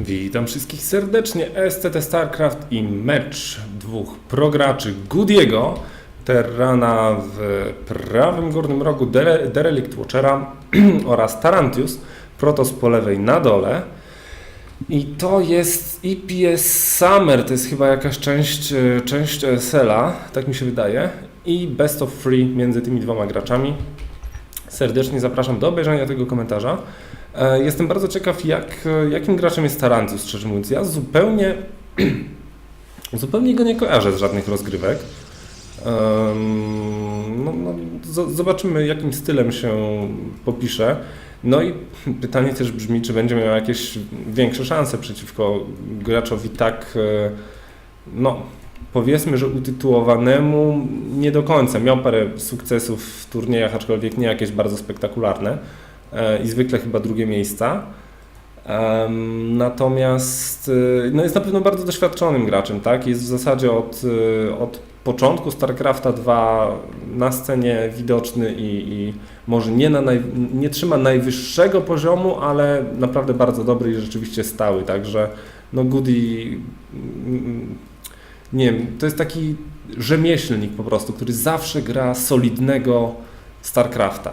Witam wszystkich serdecznie. STT StarCraft i mecz dwóch prograczy Goody'ego, Terrana w prawym górnym rogu, Dere- Derelict Watchera oraz Tarantius, Protoss po lewej na dole. I to jest EPS Summer, to jest chyba jakaś część, e, część ESL-a, tak mi się wydaje. I Best of Free między tymi dwoma graczami. Serdecznie zapraszam do obejrzenia tego komentarza. E, Jestem bardzo ciekaw, jak, e, jakim graczem jest Tarantus, szczerze mówiąc. Ja zupełnie, zupełnie go nie kojarzę z żadnych rozgrywek. No, no, zobaczymy, jakim stylem się popisze. No i pytanie też brzmi, czy będzie miał jakieś większe szanse przeciwko graczowi tak, e, no powiedzmy, że utytułowanemu nie do końca. Miał parę sukcesów w turniejach, aczkolwiek nie jakieś bardzo spektakularne i zwykle chyba drugie miejsca. Natomiast e, no jest na pewno bardzo doświadczonym graczem, tak? Jest w zasadzie od, e, od początku StarCrafta 2 na scenie widoczny i, i może nie, na naj, nie trzyma najwyższego poziomu, ale naprawdę bardzo dobry i rzeczywiście stały, także no Goody mm, nie wiem, to jest taki rzemieślnik po prostu, który zawsze gra solidnego StarCrafta.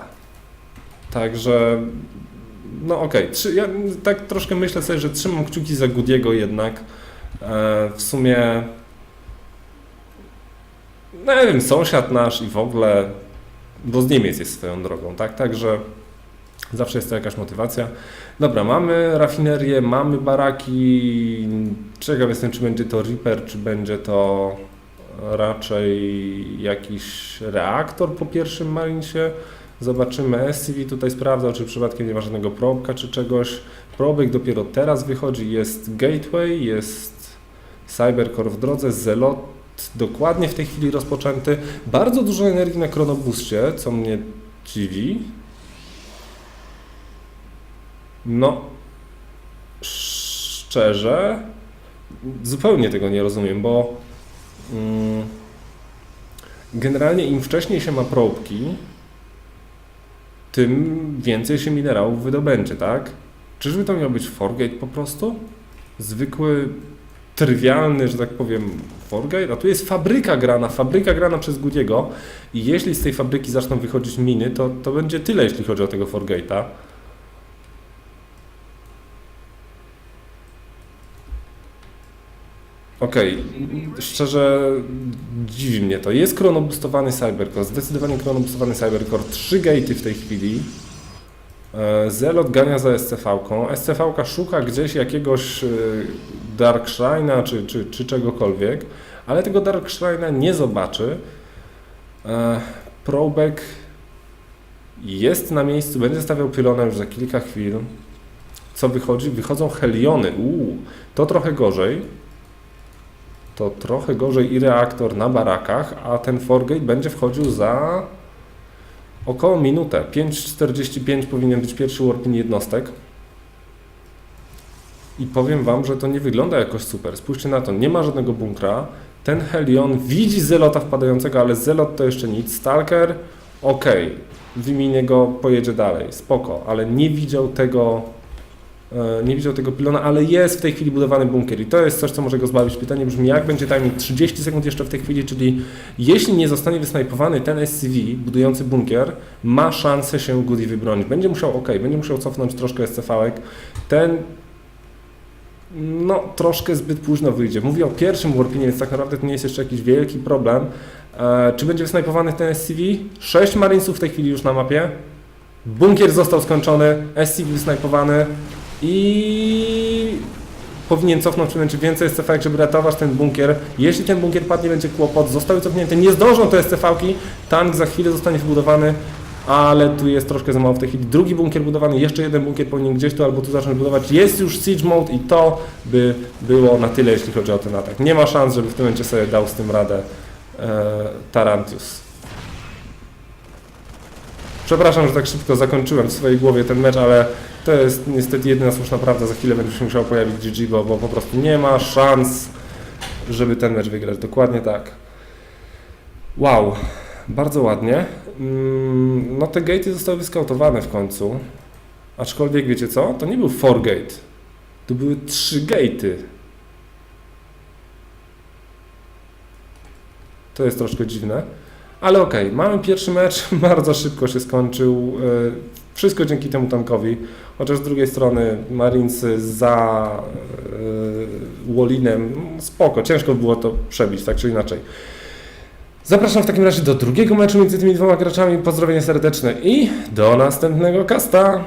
Także, no okej, okay. ja tak troszkę myślę sobie, że trzymam kciuki za Goody'ego jednak. E, w sumie, no nie wiem, sąsiad nasz i w ogóle, bo z Niemiec jest swoją drogą, tak? Także zawsze jest to jakaś motywacja. Dobra, mamy rafinerię, mamy baraki. Ciekaw jestem, czy będzie to Reaper, czy będzie to raczej jakiś reaktor po pierwszym Marinsie. Zobaczymy. SCV tutaj sprawdzał, czy przypadkiem nie ma żadnego probka, czy czegoś. Probek dopiero teraz wychodzi. Jest Gateway, jest Cybercore w drodze, Zelot dokładnie w tej chwili rozpoczęty. Bardzo dużo energii na Chronobuście, co mnie dziwi. No, szczerze, zupełnie tego nie rozumiem, bo mm, generalnie im wcześniej się ma probki, tym więcej się minerałów wydobędzie, tak? Czyżby to miał być Forgate po prostu? Zwykły, trywialny, że tak powiem, Forgate? A tu jest fabryka grana, fabryka grana przez Goody'ego i jeśli z tej fabryki zaczną wychodzić miny, to, to będzie tyle, jeśli chodzi o tego Forgate'a. Okej, szczerze dziwi mnie to. Jest chronobustowany Cybercore, zdecydowanie chronobustowany Cybercore. Trzy gatey w tej chwili. E, Zelot gania za SCV-ką. SCV-ka szuka gdzieś jakiegoś e, Dark Shrine'a czy, czy, czy czegokolwiek, ale tego Dark Shrine'a nie zobaczy. E, Probek jest na miejscu, będzie stawiał pylonę już za kilka chwil. Co wychodzi? Wychodzą Heliony. Uuu, to trochę gorzej to trochę gorzej i reaktor na barakach, a ten Forgate będzie wchodził za około minutę. 5.45 powinien być pierwszy warpin jednostek. I powiem Wam, że to nie wygląda jakoś super. Spójrzcie na to, nie ma żadnego bunkra. Ten Helion widzi Zelota wpadającego, ale Zelot to jeszcze nic. Stalker, ok, wymienię go, pojedzie dalej, spoko, ale nie widział tego nie widział tego pilona, ale jest w tej chwili budowany bunkier i to jest coś, co może go zbawić. Pytanie brzmi, jak będzie timing 30 sekund jeszcze w tej chwili, czyli jeśli nie zostanie wysnajpowany ten SCV budujący bunkier, ma szansę się Goody wybronić. Będzie musiał, ok, będzie musiał cofnąć troszkę SCV-ek. Ten no, troszkę zbyt późno wyjdzie. Mówię o pierwszym warpinie, więc tak naprawdę to nie jest jeszcze jakiś wielki problem. E, czy będzie wysnajpowany ten SCV? 6 Marinesów w tej chwili już na mapie. Bunkier został skończony, SCV wysnajpowany i powinien cofnąć czy więcej SCV, żeby ratować ten bunkier. Jeśli ten bunkier padnie, będzie kłopot. Zostały cofnięte, nie zdążą te SCV-ki. Tank za chwilę zostanie wybudowany, ale tu jest troszkę za mało w tej chwili. Drugi bunkier budowany, jeszcze jeden bunkier powinien gdzieś tu albo tu zacząć budować. Jest już siege mode i to by było na tyle, jeśli chodzi o ten atak. Nie ma szans, żeby w tym momencie sobie dał z tym radę e, Tarantius. Przepraszam, że tak szybko zakończyłem w swojej głowie ten mecz, ale to jest niestety jedyna słuszna prawda. Za chwilę będzie się musiał pojawić GG, bo, po prostu nie ma szans, żeby ten mecz wygrać. Dokładnie tak. Wow, bardzo ładnie. Mm, No te gatey zostały wyskautowane w końcu. Aczkolwiek wiecie co? To nie był 4 gate. Tu były trzy gate'y. To jest troszkę dziwne. Ale okej, mamy pierwszy mecz, bardzo szybko się skończył. e, Wszystko dzięki temu tankowi. Chociaż z drugiej strony Marinesy za e, Wolinem, spoko, ciężko było to przebić, tak czy inaczej. Zapraszam w takim razie do drugiego meczu między tymi dwoma graczami. Pozdrowienia serdeczne i do następnego kasta.